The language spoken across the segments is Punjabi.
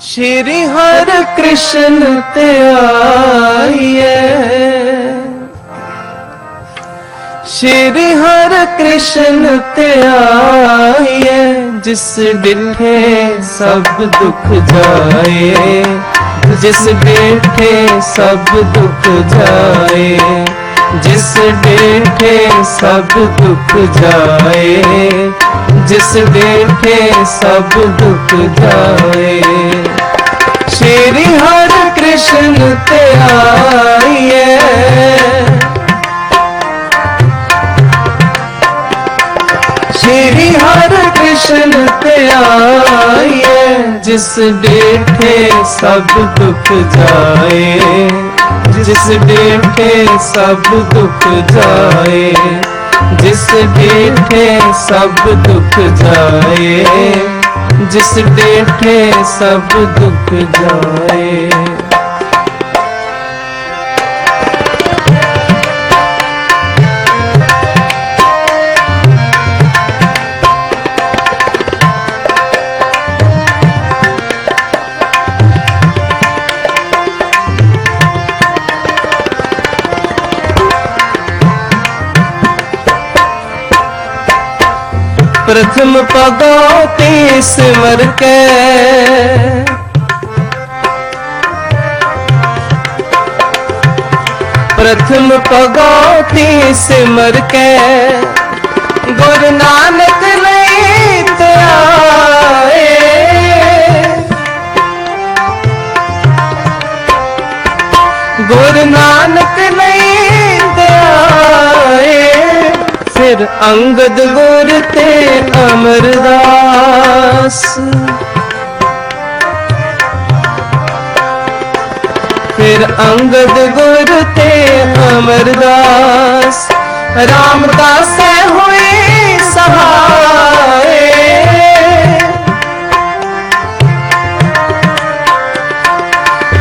ਸ਼੍ਰੀ ਹਰਿ ਕ੍ਰਿਸ਼ਨ ਤੇ ਆਈਏ ਸ਼੍ਰੀ ਹਰਿ ਕ੍ਰਿਸ਼ਨ ਤੇ ਆਈਏ ਜਿਸ ਡਿਠੇ ਸਭ ਦੁੱਖ ਜਾਏ ਜਿਸ ਡਿਠੇ ਸਭ ਦੁੱਖ ਜਾਏ ਜਿਸ ਡਿਠੇ ਸਭ ਦੁੱਖ ਜਾਏ ਜਿਸ ਡਿਠੇ ਸਭ ਦੁੱਖ ਜਾਏ ਸ਼੍ਰੀ ਹਰਿ ਕ੍ਰਿਸ਼ਨ ਤੇ ਆਈਏ ਸ਼੍ਰੀ ਹਰਿ ਕ੍ਰਿਸ਼ਨ ਤੇ ਜਿਸ ਡੇਠੇ ਸਭ ਦੁੱਖ ਜਾਏ। ਜਿਸ ਡੇਠੇ ਸਭ ਦੁੱਖ ਜਾਏ, ਜਿਸ ਡੇਠੇ ਸਭ ਦੁੱਖ ਜਾਏ। ਜਿਸ ਦੇਖੇ ਸਭ ਦੁੱਖ ਜਾਏ प्रथम पगौती सिमर के प्रथम पगौती सिमर के गुरु नानक तो गुरु नानक ਫਿਰ ਅੰਗਦ ਗੁਰ ਤੇ ਅਮਰਦਾਸ। ਫਿਰ ਅੰਗਦ ਗੁਰ ਤੇ ਅਮਰਦਾਸ। ਰਾਮਦਾਸ ਹੋਏ ਸਹਾਏ।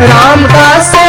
ਰਾਮਦਾਸ ਹੋਏ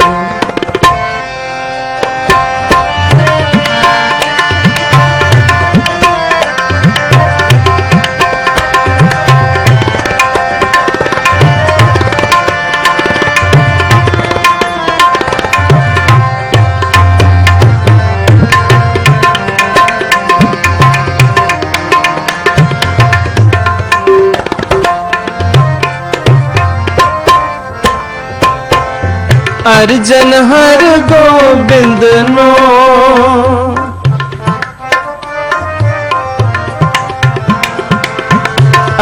ਅਰਜਨ ਹਰ ਗੋਬਿੰਦ ਨੋ।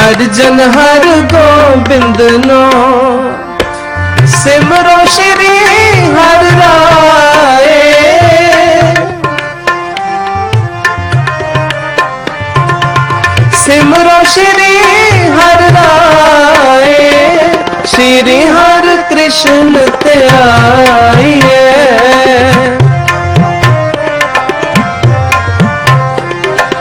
ਅਰਜਨ ਹਰ ਗੋਬਿੰਦ ਨੋ। ਸਿਮਰੋ ਸ਼੍ਰੀ ਹਰ ਰਾਏ। ਸਿਮਰੋ ਸ਼੍ਰੀ ਹਰ ਰਾਏ। ਸ਼੍ਰੀ ਹਰਿ ਕ੍ਰਿਸ਼ਨ ਤੇ ਆਈਏ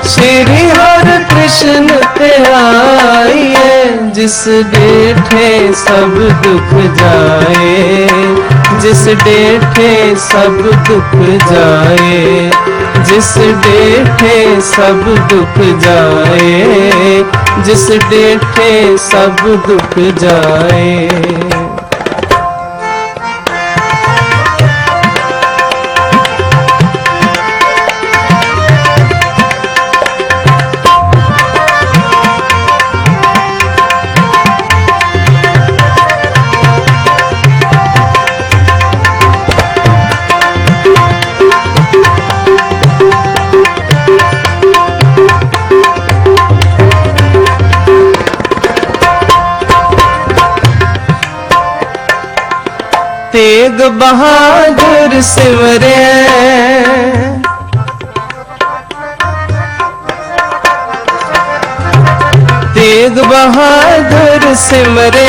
ਸ਼੍ਰੀ ਹਰਿ ਕ੍ਰਿਸ਼ਨ ਤੇ ਆਈਏ ਜਿਸ ਡੇਠੇ ਸਭ ਦੁੱਖ ਜਾਏ ਜਿਸ ਡੇਠੇ ਸਭ ਦੁੱਖ ਜਾਏ ਜਿਸ ਡੇਠੇ ਸਭ ਦੁੱਖ ਜਾਏ ਜਿਸ ਡੇਠੇ ਤੇਗ ਬਹਾਦਰ ਸਿਮਰੇ ਤੇਗ ਬਹਾਦਰ ਸਿਮਰੇ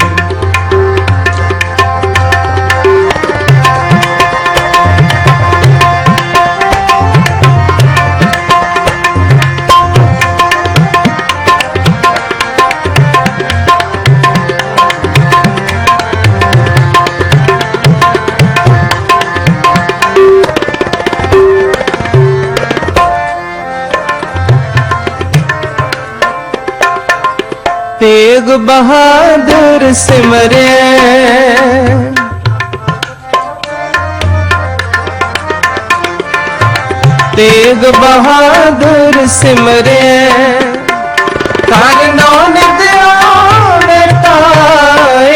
ਤੇਗ ਬਹਾਦਰ ਸਿਮਰੇ ਤੇਗ ਬਹਾਦਰ ਸਿਮਰੇ ਕਰ ਨਾਨਕ ਆਵੇ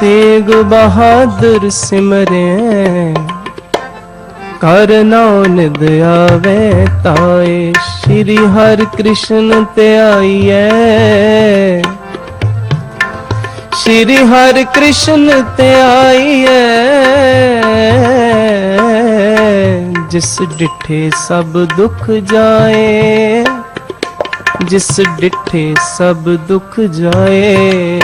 ਤੇਗ ਬਹਾਦਰ ਸਿਮਰੇ ਕਰ ਨਾਨਕ ਆਵੇ ਤਾਏ, ਸ਼੍ਰੀ ਹਰਿ ਕ੍ਰਿਸ਼ਨ ਤੇ ਆਈਐ। ਸ਼੍ਰੀ ਹਰਿ ਕ੍ਰਿਸ਼ਨ ਤੇ ਆਈਐ। ਜਿਸ ਡਿਠੇ ਸਭ ਦੁੱਖ ਜਾਏ, ਜਿਸ ਡਿਠੇ ਸਭ ਦੁੱਖ ਜਾਏ।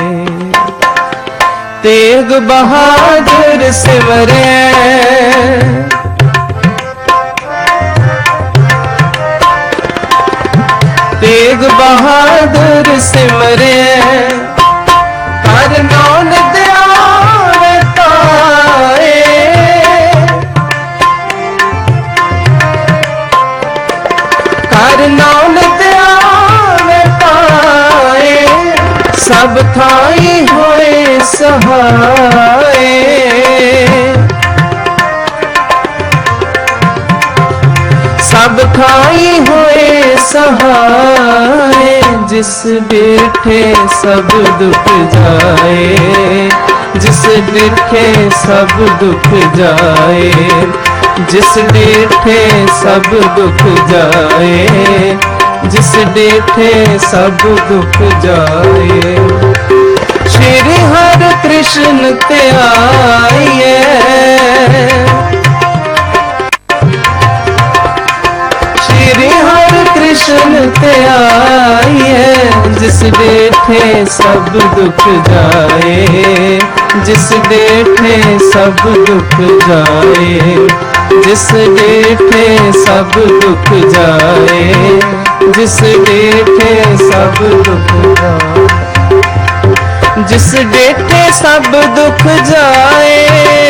ਤੇਗ ਬਹਾਦਰ ਸਿਮਰੇ ਤੇਗ ਬਹਾਦਰ ਸਿਮਰੇ। ਕਰ ਨੌਨ ਦਿਆਵੇ ਤਾਰੇ। ਕਰ ਨੌਨ ਸਭ ਥਾਈ ਹੋਏ ਸਹਾਏ ਸਭ ਥਾਈ सहाय जिस बिरठे सब दुख जाए जिस बिरठे सब दुख जाए जिस बिरठे सब दुख जाए जिस बिरठे सब दुख जाए श्री हर कृष्ण ते आइए श्री हर ਹਰਿ ਤੇ ਆਈਏ ਜਿਸ ਡੇਠੇ ਸਭ ਦੁੱਖ ਜਾਏ। ਜਿਸ ਡੇਠੇ ਸਭ ਦੁੱਖ ਜਾਏ, ਜਿਸ ਡੇਠੇ ਸਭ ਦੁੱਖ ਜਾਏ, ਜਿਸ ਡੇਠੇ ਸਭ ਦੁੱਖ ਜਾਏ। ਜਿਸ ਬੈਠੇ ਸਭ ਦੁੱਖ ਜਾਏ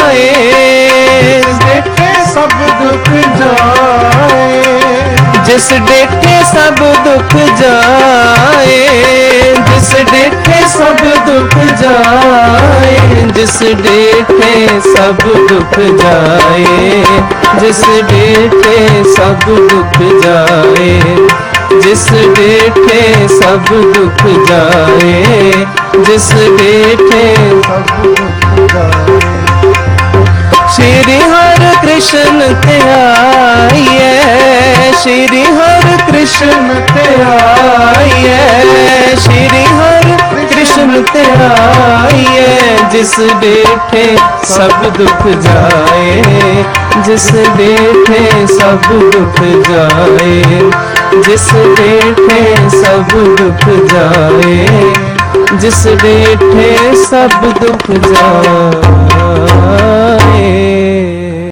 ਜਾਏ। ਜਿਸ ਡੇਠੇ ਸਭ ਦੁੱਖ ਜਾਏ। ਜਿਸ ਡੇਠੇ ਸਭ ਦੁੱਖ ਜਾਏ। ਜਿਸ ਡੇਠੇ ਸਭ ਦੁੱਖ ਜਾਏ। ਜਿਸ ਡੇਠੇ ਸਭ ਦੁੱਖ ਜਾਏ। ਜਿਸ ਡੇਠੇ ਸਭ ਦੁੱਖ ਜਾਏ। ਜਿਸ ਡੇਠੇ ਸਭ ਦੁੱਖ ਜਾਏ। ਸ਼੍ਰੀ ਹਰਿ ਕ੍ਰਿਸ਼ਨ ਤੇ ਆਈਏ ਸ਼੍ਰੀ ਹਰਿ ਕ੍ਰਿਸ਼ਨ ਤੇ ਆਈਏ ਸ਼੍ਰੀ ਹਰਿ ਕ੍ਰਿਸ਼ਨ ਤੇ ਆਈਏ ਜਿਸ ਡੇਠੇ ਸਭ ਦੁੱਖ ਜਾਏ, ਜਿਸ ਡੇਠੇ ਸਭ ਦੁੱਖ ਜਾਏ, ਜਿਸ ਡੇਠੇ ਸਭ ਦੁੱਖ ਜਾਏ, ਜਿਸ ਡੇਠੇ ਸਭ ਦੁੱਖ ਜਾਏ। রে